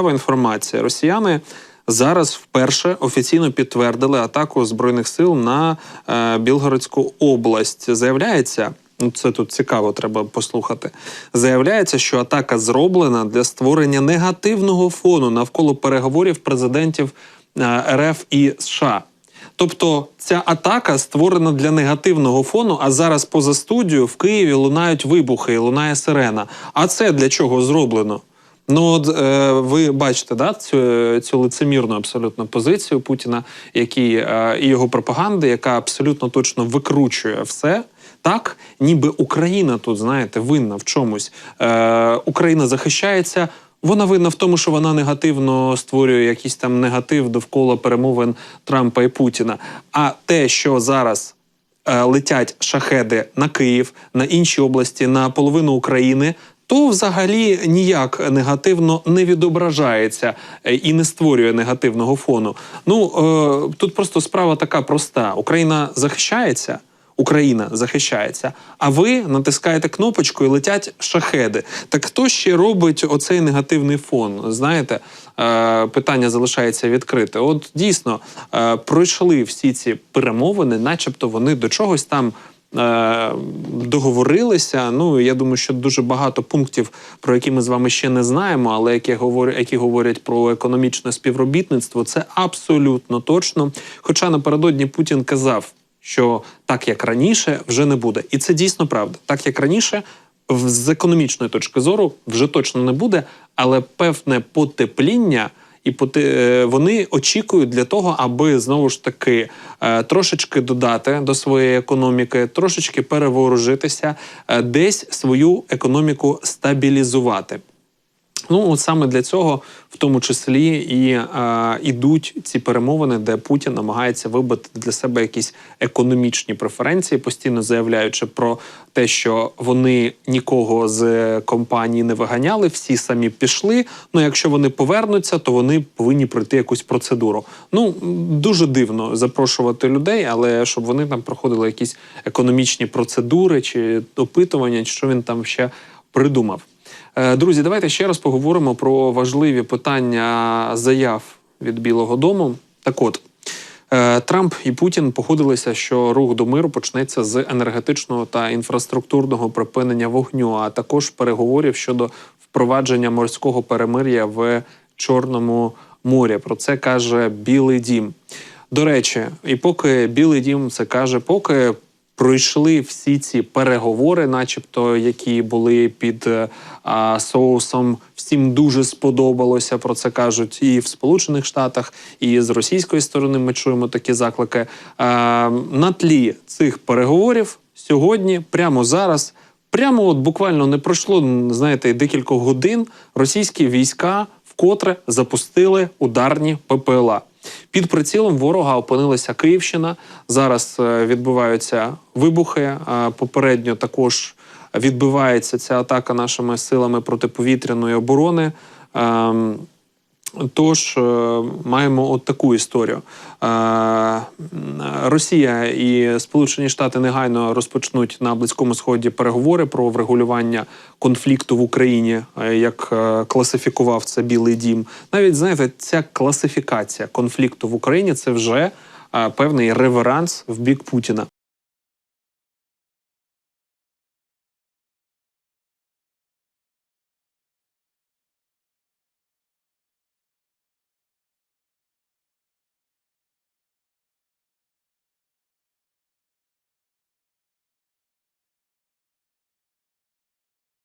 цікава інформація. Росіяни зараз вперше офіційно підтвердили атаку збройних сил на е, Білгородську область. Заявляється. Ну, це тут цікаво, треба послухати. Заявляється, що атака зроблена для створення негативного фону навколо переговорів президентів е, РФ і США. Тобто ця атака створена для негативного фону, а зараз поза студією в Києві лунають вибухи, лунає сирена. А це для чого зроблено? Ну, от е, ви бачите, да, цю, цю лицемірну абсолютно позицію Путіна, який е, і його пропаганди, яка абсолютно точно викручує все. Так, ніби Україна тут, знаєте, винна в чомусь. Е, Україна захищається. Вона винна в тому, що вона негативно створює якийсь там негатив довкола перемовин Трампа і Путіна. А те, що зараз е, летять шахеди на Київ, на інші області, на половину України. То взагалі ніяк негативно не відображається е, і не створює негативного фону. Ну е, тут просто справа така проста: Україна захищається, Україна захищається, а ви натискаєте кнопочку і летять шахеди. Так хто ще робить оцей негативний фон? Знаєте, е, питання залишається відкрите. От дійсно пройшли всі ці перемовини, начебто вони до чогось там. Е, Договорилися. Ну я думаю, що дуже багато пунктів, про які ми з вами ще не знаємо, але які говорять, які говорять про економічне співробітництво, це абсолютно точно. Хоча напередодні Путін казав, що так як раніше вже не буде, і це дійсно правда. Так як раніше, з економічної точки зору вже точно не буде, але певне потепління. І е, вони очікують для того, аби знову ж таки е, трошечки додати до своєї економіки, трошечки перевооружитися, е, десь свою економіку стабілізувати. Ну, от саме для цього, в тому числі, і е, ідуть ці перемовини, де Путін намагається вибити для себе якісь економічні преференції, постійно заявляючи про те, що вони нікого з компанії не виганяли, всі самі пішли. Ну, якщо вони повернуться, то вони повинні пройти якусь процедуру. Ну дуже дивно запрошувати людей, але щоб вони там проходили якісь економічні процедури чи опитування, що він там ще придумав. Е, Друзі, давайте ще раз поговоримо про важливі питання заяв від Білого Дому. Так от. е, Трамп і Путін погодилися, що рух до миру почнеться з енергетичного та інфраструктурного припинення вогню, а також переговорів щодо впровадження морського перемир'я в Чорному морі. Про це каже Білий Дім. До речі, і поки Білий Дім це каже, поки пройшли всі ці переговори, начебто, які були під е, а, соусом. Всім дуже сподобалося. Про це кажуть і в Сполучених Штатах, і з російської сторони ми чуємо такі заклики. А, на тлі цих переговорів сьогодні, прямо зараз, прямо от буквально не пройшло, знаєте, декілька годин. Російські війська вкотре запустили ударні ППЛА. Під прицілом ворога опинилася Київщина. Зараз е, відбуваються вибухи. е, Попередньо також відбивається ця атака нашими силами протиповітряної оборони. Тож е, маємо от таку історію. Е, Росія і Сполучені Штати негайно розпочнуть на близькому сході переговори про врегулювання конфлікту в Україні, е, як класифікував це Білий Дім. Навіть знаєте, ця класифікація конфлікту в Україні це вже певний реверанс в бік Путіна.